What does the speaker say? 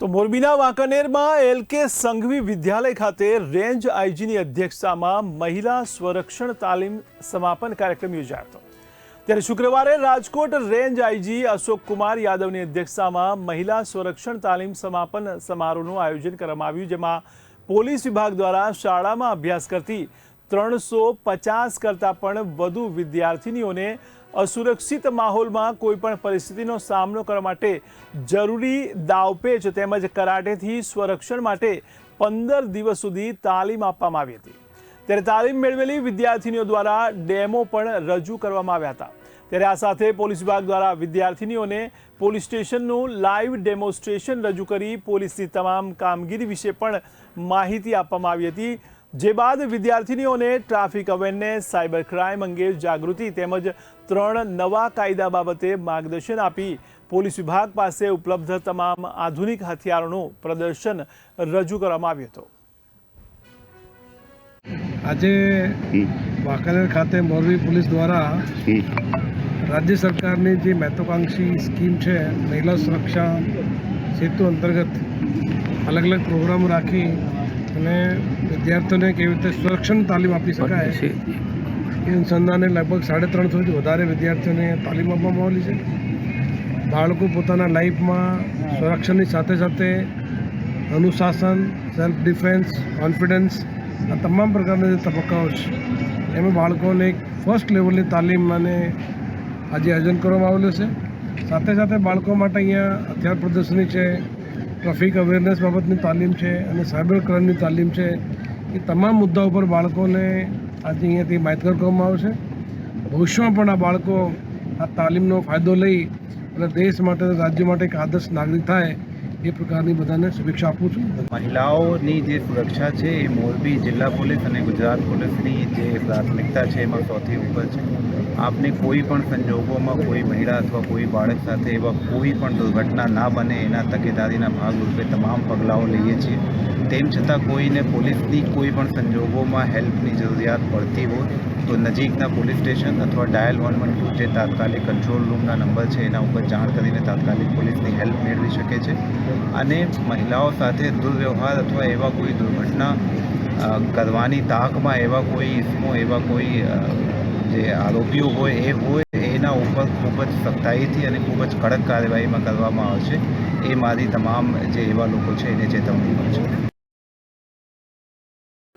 તો મોરબીના વાંકાનેરમાં એલકે સંઘવી વિદ્યાલય ખાતે રેન્જ આઈજીની અધ્યક્ષતામાં મહિલા સ્વરક્ષણ તાલીમ સમાપન કાર્યક્રમ યોજાયો હતો. ત્યારે શુક્રવારે રાજકોટ રેન્જ આઈજી અશોક કુમાર યાદવની અધ્યક્ષતામાં મહિલા સ્વરક્ષણ તાલીમ સમાપન સમારોહનું આયોજન કરવામાં આવ્યું, જેમાં પોલીસ વિભાગ દ્વારા શાળામાં અભ્યાસ કરતી ત્રણસો પચાસ કરતાં પણ વધુ વિદ્યાર્થીનીઓને અસુરક્ષિત માહોલમાં કોઈપણ પરિસ્થિતિનો સામનો કરવા માટે જરૂરી દાવપેચ તેમજ કરાટેથી સ્વરક્ષણ માટે પંદર દિવસ સુધી તાલીમ આપવામાં આવી હતી. ત્યારે તાલીમ મેળવેલી વિદ્યાર્થીનીઓ દ્વારા ડેમો પણ રજૂ કરવામાં આવ્યા હતા. ત્યારે આ સાથે પોલીસ વિભાગ દ્વારા વિદ્યાર્થીનીઓને પોલીસ સ્ટેશનનું લાઈવ ડેમોન્સ્ટ્રેશન રજૂ કરી પોલીસની તમામ કામગીરી વિશે પણ માહિતી આપવામાં આવી હતી. જે બાદ વિદ્યાર્થીનીઓને ટ્રાફિક અવેરનેસ, સાયબર ક્રાઇમ અંગે જાગૃતિ તેમજ ત્રણ નવા કાયદા બાબતે માર્ગદર્શન આપી પોલીસ વિભાગ પાસે ઉપલબ્ધ તમામ આધુનિક હથિયારોનું પ્રદર્શન રજૂ કરવામાં આવ્યું હતું. આજે વાંકાનેર ખાતે મોરબી પોલીસ દ્વારા રાજ્ય સરકારની જે મહત્વાકાંક્ષી સ્કીમ છે, મહિલા સુરક્ષા સેતુ અંતર્ગત અલગ અલગ પ્રોગ્રામ રાખી અને વિદ્યાર્થીઓને કેવી રીતે સુરક્ષણ તાલીમ આપી શકાય? એ અનુસંધાને લગભગ સાડા ત્રણસોથી વધારે વિદ્યાર્થીઓને તાલીમ આપવામાં આવેલી છે. બાળકો પોતાના લાઈફમાં સુરક્ષણની સાથે સાથે અનુશાસન સેલ્ફ ડિફેન્સ કોન્ફિડન્સ આ તમામ પ્રકારના જે તબક્કાઓ છે એમાં બાળકોને એક ફર્સ્ટ લેવલની તાલીમ અને આજે આયોજન કરવામાં આવેલું છે. સાથે સાથે બાળકો માટે અહીંયા હથિયાર પ્રદર્શની છે ટ્રાફિક અવેરનેસ બાબતની તાલીમ છે અને સાયબર ક્રાઇમની તાલીમ છે, એ તમામ મુદ્દાઓ પર બાળકોને આજે અહીંયાથી માહિતગાર કરવામાં આવશે. ભવિષ્યમાં પણ આ બાળકો આ તાલીમનો ફાયદો લઈ અને દેશ માટે રાજ્ય માટે એક આદર્શ નાગરિક થાય એ પ્રકારની બધાને શુભેચ્છા આપું છું. મહિલાઓની જે સુરક્ષા છે એ મોરબી જિલ્લા પોલીસ અને ગુજરાત પોલીસની જે પ્રાથમિકતા છે એમાં સૌથી ઉપર છે. આપને કોઈ પણ સંજોગોમાં કોઈ મહિલા અથવા કોઈ બાળક સાથે એવા કોઈ પણ દુર્ઘટના ના બને એના તકેદારીના ભાગરૂપે તમામ પગલાઓ લઈએ છીએ. તેમ છતાં કોઈને પોલીસની કોઈ પણ સંજોગોમાં હેલ્પની જરૂરિયાત પડતી હોય તો નજીકના પોલીસ સ્ટેશન અથવા ડાયલ વન વન ટુ જે તાત્કાલિક કંટ્રોલ રૂમના નંબર છે એના ઉપર જાણ કરીને તાત્કાલિક પોલીસની હેલ્પ મેળવી શકે છે. અને મહિલાઓ સાથે દુર્વ્યવહાર અથવા એવા કોઈ દુર્ઘટના કરવાની તાકમાં એવા કોઈ ઇસમો, એવા કોઈ જે આરોપીઓ હોય એ હોય એના ઉપર ખૂબ જ સખ્તાઈથી અને ખૂબ જ કડક કાર્યવાહીમાં કરવામાં આવશે એ મારી તમામ જે એવા લોકો છે એને ચેતવણી પણ છે.